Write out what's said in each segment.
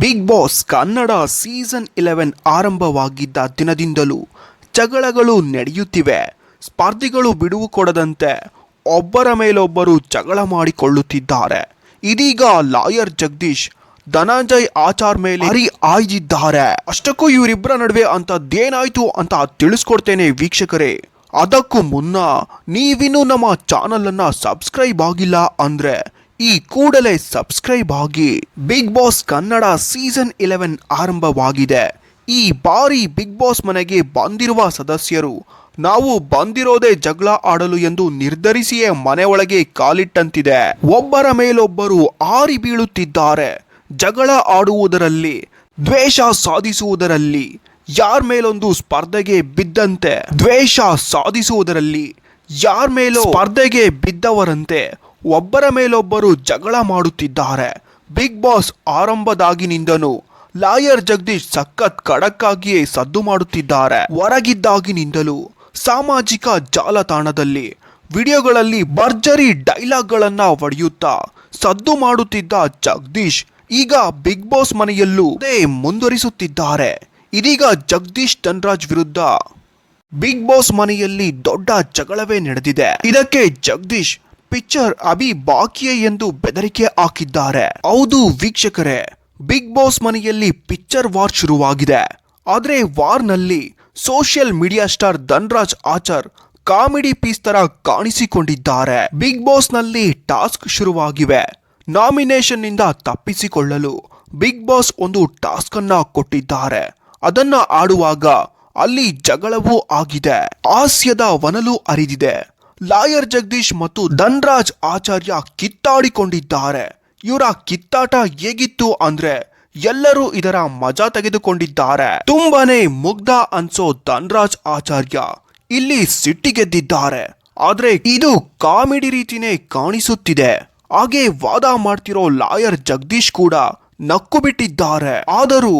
Bigg Boss Kannada season eleven ಆರಂಭವಾಗಿದ್ದ ದಿನದಿಂದಲೂ ಜಗಳಗಳು ನಡೆಯುತ್ತಿವೆ. ಸ್ಪರ್ಧಿಗಳು ಬಿಡುವು ಕೊಡದಂತೆ ಒಬ್ಬರ ಮೇಲೊಬ್ಬರು ಜಗಳ ಮಾಡಿಕೊಳ್ಳುತ್ತಿದ್ದಾರೆ. ಇದೀಗ ಲಾಯರ್ ಜಗದೀಶ್, ಧನಂಜಯ್ ಆಚಾರ್ ಮೇಲೆ ಹರಿ ಆಯ್ದಿದ್ದಾರೆ. ಅಷ್ಟಕ್ಕೂ ಇವರಿಬ್ಬರ ನಡುವೆ ಅಂತದ್ದೇನಾಯ್ತು ಅಂತ ತಿಳಿಸ್ಕೊಡ್ತೇನೆ ವೀಕ್ಷಕರೇ. ಅದಕ್ಕೂ ಮುನ್ನ ನೀವಿನ್ನೂ ನಮ್ಮ ಚಾನಲನ್ನು ಸಬ್ಸ್ಕ್ರೈಬ್ ಆಗಿಲ್ಲ ಅಂದ್ರೆ ಈ ಕೂಡಲೇ ಸಬ್ಸ್ಕ್ರೈಬ್ ಆಗಿ Bigg Boss Kannada season eleven ಆರಂಭವಾಗಿದೆ. ಈ ಬಾರಿ ಬಿಗ್ ಬಾಸ್ ಮನೆಗೆ ಬಂದಿರುವ ಸದಸ್ಯರು, ನಾವು ಬಂದಿರೋದೇ ಜಗಳ ಆಡಲು ಎಂದು ನಿರ್ಧರಿಸಿಯೇ ಮನೆ ಒಳಗೆ ಕಾಲಿಟ್ಟಂತಿದೆ. ಒಬ್ಬರ ಮೇಲೊಬ್ಬರು ಆರಿ ಬೀಳುತ್ತಿದ್ದಾರೆ. ಜಗಳ ಆಡುವುದರಲ್ಲಿ, ದ್ವೇಷ ಸಾಧಿಸುವುದರಲ್ಲಿ, ಯಾರ ಮೇಲೊಂದು ಸ್ಪರ್ಧೆಗೆ ಬಿದ್ದಂತೆ. ದ್ವೇಷ ಸಾಧಿಸುವುದರಲ್ಲಿ, ಯಾರ ಮೇಲೋ ಸ್ಪರ್ಧೆಗೆ ಬಿದ್ದವರಂತೆ. ಒಬ್ಬರ ಮೇಲೊಬ್ಬರು ಜಗಳ ಮಾಡುತ್ತಿದ್ದಾರೆ. ಬಿಗ್ ಬಾಸ್ ಆರಂಭದಾಗಿನಿಂದನೂ ಲಾಯರ್ ಜಗದೀಶ್ ಸಖತ್ ಖಡಕ್ಕಾಗಿಯೇ ಸದ್ದು ಮಾಡುತ್ತಿದ್ದಾರೆ. ಹೊರಗಿದ್ದಾಗಿನಿಂದಲೂ ಸಾಮಾಜಿಕ ಜಾಲತಾಣದಲ್ಲಿ. ವಿಡಿಯೋಗಳಲ್ಲಿ ಭರ್ಜರಿ ಡೈಲಾಗ್ಗಳನ್ನು ಹೊಡೆಯುತ್ತಾ ಸದ್ದು ಮಾಡುತ್ತಿದ್ದ ಜಗದೀಶ್ ಈಗ ಬಿಗ್ ಬಾಸ್ ಮನೆಯಲ್ಲೂ ಮುಂದುವರಿಸುತ್ತಿದ್ದಾರೆ. ಇದೀಗ ಜಗದೀಶ್ ಧನ್ರಾಜ್ ವಿರುದ್ಧ ಬಿಗ್ ಬಾಸ್ ಮನೆಯಲ್ಲಿ ದೊಡ್ಡ ಜಗಳವೇ ನಡೆದಿದೆ. ಇದಕ್ಕೆ ಜಗದೀಶ್ ಪಿಕ್ಚರ್ ಅಭಿ ಬಾಕಿಯೇ ಎಂದು ಬೆದರಿಕೆ ಹಾಕಿದ್ದಾರೆ. ಹೌದು ವೀಕ್ಷಕರೇ, ಬಿಗ್ ಬಾಸ್ ಮನೆಯಲ್ಲಿ ಪಿಕ್ಚರ್ ವಾರ್ ಶುರುವಾಗಿದೆ. ಆದರೆ ವಾರ್ನಲ್ಲಿ social media star Dhanraj Achar comedy piece ತರ ಕಾಣಿಸಿಕೊಂಡಿದ್ದಾರೆ. Big ಬಾಸ್ನಲ್ಲಿ task ಶುರುವಾಗಿವೆ. ನಾಮಿನೇಷನ್ನಿಂದ ತಪ್ಪಿಸಿಕೊಳ್ಳಲು ಬಿಗ್ ಬಾಸ್ ಒಂದು ಟಾಸ್ಕ್ ಅನ್ನ ಕೊಟ್ಟಿದ್ದಾರೆ. ಅದನ್ನ ಆಡುವಾಗ ಅಲ್ಲಿ ಜಗಳವೂ ಆಗಿದೆ. ಹಾಸ್ಯದ ವನಲು ಅರಿದಿದೆ ಲಾಯರ್ ಜಗದೀಶ್ ಮತ್ತು ಧನ್ರಾಜ್ ಆಚಾರ್ಯ ಕಿತ್ತಾಡಿಕೊಂಡಿದ್ದಾರೆ. ಇವರ ಕಿತ್ತಾಟ ಹೇಗಿತ್ತು ಅಂದ್ರೆ ಎಲ್ಲರೂ ಇದರ ಮಜಾ ತೆಗೆದುಕೊಂಡಿದ್ದಾರೆ. ತುಂಬಾನೇ ಮುಗ್ಧ ಅನ್ಸೋ ಧನ್ರಾಜ್ ಆಚಾರ್ಯ ಇಲ್ಲಿ ಸಿಟ್ಟಿಗೆದ್ದಿದ್ದಾರೆ ಆದ್ರೆ ಇದು ಕಾಮಿಡಿ ರೀತಿನೇ ಕಾಣಿಸುತ್ತಿದೆ. ಹಾಗೆ ವಾದ ಮಾಡ್ತಿರೋ ಲಾಯರ್ ಜಗದೀಶ್ ಕೂಡ ನಕ್ಕು ಬಿಟ್ಟಿದ್ದಾರೆ. ಆದರೂ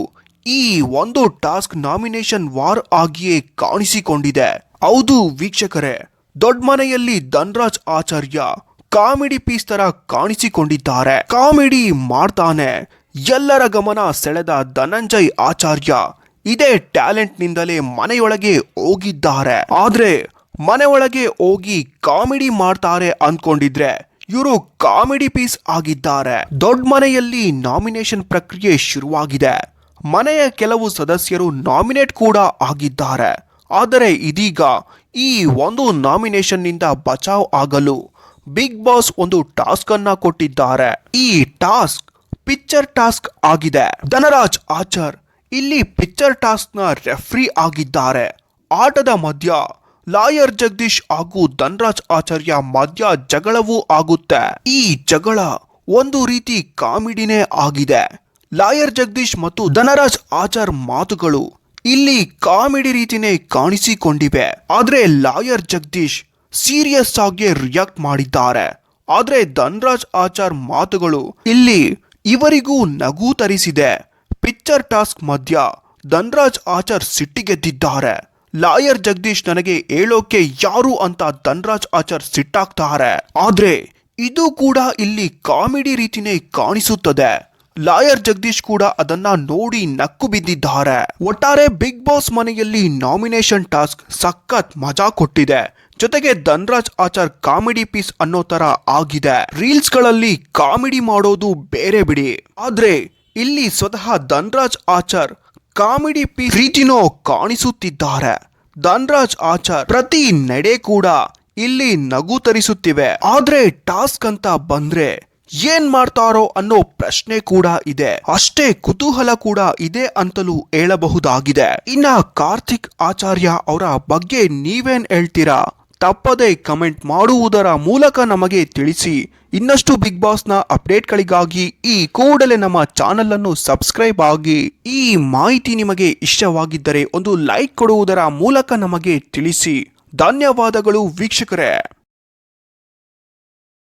ಈ ಒಂದು ಟಾಸ್ಕ್ ನಾಮಿನೇಷನ್ ವಾರ್ ಆಗಿಯೇ ಕಾಣಿಸಿಕೊಂಡಿದೆ. ಹೌದು ವೀಕ್ಷಕರೇ ದೊಡ್ಡ ಮನೆಯಲ್ಲಿ ಧನ್ರಾಜ್ ಆಚಾರ್ಯ ಕಾಮಿಡಿ ಪೀಸ್ ತರ ಕಾಣಿಸಿಕೊಂಡಿದ್ದಾರೆ. ಕಾಮಿಡಿ ಮಾಡ್ತಾನೆ. ಎಲ್ಲರ ಗಮನ ಸೆಳೆದ ಧನಂಜಯ್ ಆಚಾರ್ಯ ಇದೇ ಟ್ಯಾಲೆಂಟ್ ನಿಂದಲೇ ಮನೆಯೊಳಗೆ ಹೋಗಿದ್ದಾರೆ. ಆದ್ರೆ ಮನೆ ಒಳಗೆ ಹೋಗಿ ಕಾಮಿಡಿ ಮಾಡ್ತಾರೆ ಅನ್ಕೊಂಡಿದ್ರೆ ಇವರು ಕಾಮಿಡಿ ಪೀಸ್ ಆಗಿದ್ದಾರೆ. ದೊಡ್ಡ ಮನೆಯಲ್ಲಿ ನಾಮಿನೇಷನ್ ಪ್ರಕ್ರಿಯೆ ಶುರುವಾಗಿದೆ. ಮನೆಯ ಕೆಲವು ಸದಸ್ಯರು ನಾಮಿನೇಟ್ ಕೂಡ ಆಗಿದ್ದಾರೆ. ಆದರೆ ಇದೀಗ ಈ ಒಂದು ನಾಮಿನೇಷನ್ನಿಂದ ಬಚಾವ್ ಆಗಲು ಬಿಗ್ ಬಾಸ್ ಒಂದು ಟಾಸ್ಕ್ ಅನ್ನ ಕೊಟ್ಟಿದ್ದಾರೆ. ಈ ಟಾಸ್ಕ್ ಪಿಕ್ಚರ್ ಟಾಸ್ಕ್ ಆಗಿದೆ. ಧನರಾಜ್ ಆಚಾರ್ ಇಲ್ಲಿ ಪಿಕ್ಚರ್ ಟಾಸ್ಕ್ನ ರೆಫ್ರಿ ಆಗಿದ್ದಾರೆ. ಆಟದ ಮಧ್ಯ ಲಾಯರ್ ಜಗದೀಶ್ ಹಾಗೂ ಧನರಾಜ್ ಆಚಾರ್ಯ ಮಧ್ಯ ಜಗಳವೂ ಆಗುತ್ತೆ. ಈ ಜಗಳ ಒಂದು ರೀತಿ ಕಾಮಿಡಿನೇ ಆಗಿದೆ. ಲಾಯರ್ ಜಗದೀಶ್ ಮತ್ತು ಧನರಾಜ್ ಆಚಾರ್ ಮಾತುಗಳು ಇಲ್ಲಿ ಕಾಮಿಡಿ ರೀತಿನೇ ಕಾಣಿಸಿಕೊಂಡಿವೆ. ಆದರೆ ಲಾಯರ್ ಜಗದೀಶ್ ಸೀರಿಯಸ್ ಆಗಿ ರಿಯಾಕ್ಟ್ ಮಾಡಿದ್ದಾರೆ. ಆದರೆ ಧನ್ರಾಜ್ ಆಚಾರ್ ಮಾತುಗಳು ಇಲ್ಲಿ ಇವರಿಗೂ ನಗು ತರಿಸಿದೆ. ಪಿಕ್ಚರ್ ಟಾಸ್ಕ್ ಮಧ್ಯ ಧನ್ರಾಜ್ ಆಚಾರ್ ಸಿಟ್ಟಿಗೆದ್ದಿದ್ದಾರೆ ಲಾಯರ್ ಜಗದೀಶ್ ನನಗೆ ಹೇಳೋಕೆ ಯಾರು ಅಂತ ಧನ್ರಾಜ್ ಆಚಾರ್ ಸಿಟ್ಟಾಗ್ತಾರೆ. ಆದ್ರೆ ಇದು ಕೂಡ ಇಲ್ಲಿ ಕಾಮಿಡಿ ರೀತಿನೇ ಕಾಣಿಸುತ್ತದೆ. ಲಾಯರ್ ಜಗದೀಶ್ ಕೂಡ ಅದನ್ನ ನೋಡಿ ನಕ್ಕು ಬಿದ್ದಿದ್ದಾರೆ. ಒಟ್ಟಾರೆ ಬಿಗ್ ಬಾಸ್ ಮನೆಯಲ್ಲಿ ನಾಮಿನೇಷನ್ ಟಾಸ್ಕ್ ಸಖತ್ ಮಜಾ ಕೊಟ್ಟಿದೆ. ಜೊತೆಗೆ ಧನ್ರಾಜ್ ಆಚಾರ್ ಕಾಮಿಡಿ ಪೀಸ್ ಅನ್ನೋ ತರ ಆಗಿದೆ. ರೀಲ್ಸ್ಗಳಲ್ಲಿ ಕಾಮಿಡಿ ಮಾಡೋದು ಬೇರೆ ಬಿಡಿ. ಆದ್ರೆ ಇಲ್ಲಿ ಸ್ವತಃ ಧನ್ರಾಜ್ ಆಚಾರ್ ಕಾಮಿಡಿ ಪೀಸ್ ರೀತಿನೋ ಕಾಣಿಸುತ್ತಿದ್ದಾರೆ. ಧನ್ರಾಜ್ ಆಚಾರ್ ಪ್ರತಿ ನಡೆ ಕೂಡ ಇಲ್ಲಿ ನಗು ತರಿಸುತ್ತಿವೆ. ಆದ್ರೆ ಟಾಸ್ಕ್ ಅಂತ ಬಂದ್ರೆ ಏನ್ ಮಾಡ್ತಾರೋ ಅನ್ನೋ ಪ್ರಶ್ನೆ ಕೂಡ ಇದೆ. ಅಷ್ಟೇ ಕುತೂಹಲ ಕೂಡ ಇದೆ ಅಂತಲೂ ಹೇಳಬಹುದಾಗಿದೆ. ಇನ್ನ ಕಾರ್ತಿಕ್ ಆಚಾರ್ಯ ಅವರ ಬಗ್ಗೆ ನೀವೇನ್ ಹೇಳ್ತೀರಾ? ತಪ್ಪದೆ ಕಮೆಂಟ್ ಮಾಡುವುದರ ಮೂಲಕ ನಮಗೆ ತಿಳಿಸಿ. ಇನ್ನಷ್ಟು ಬಿಗ್ ಬಾಸ್ನ ಅಪ್ಡೇಟ್ಗಳಿಗಾಗಿ ಈ ಕೂಡಲೇ ನಮ್ಮ ಚಾನೆಲ್ ಅನ್ನು ಸಬ್ಸ್ಕ್ರೈಬ್ ಆಗಿ. ಈ ಮಾಹಿತಿ ನಿಮಗೆ ಇಷ್ಟವಾಗಿದ್ದರೆ ಒಂದು ಲೈಕ್ ಕೊಡುವುದರ ಮೂಲಕ ನಮಗೆ ತಿಳಿಸಿ. ಧನ್ಯವಾದಗಳು ವೀಕ್ಷಕರೇ.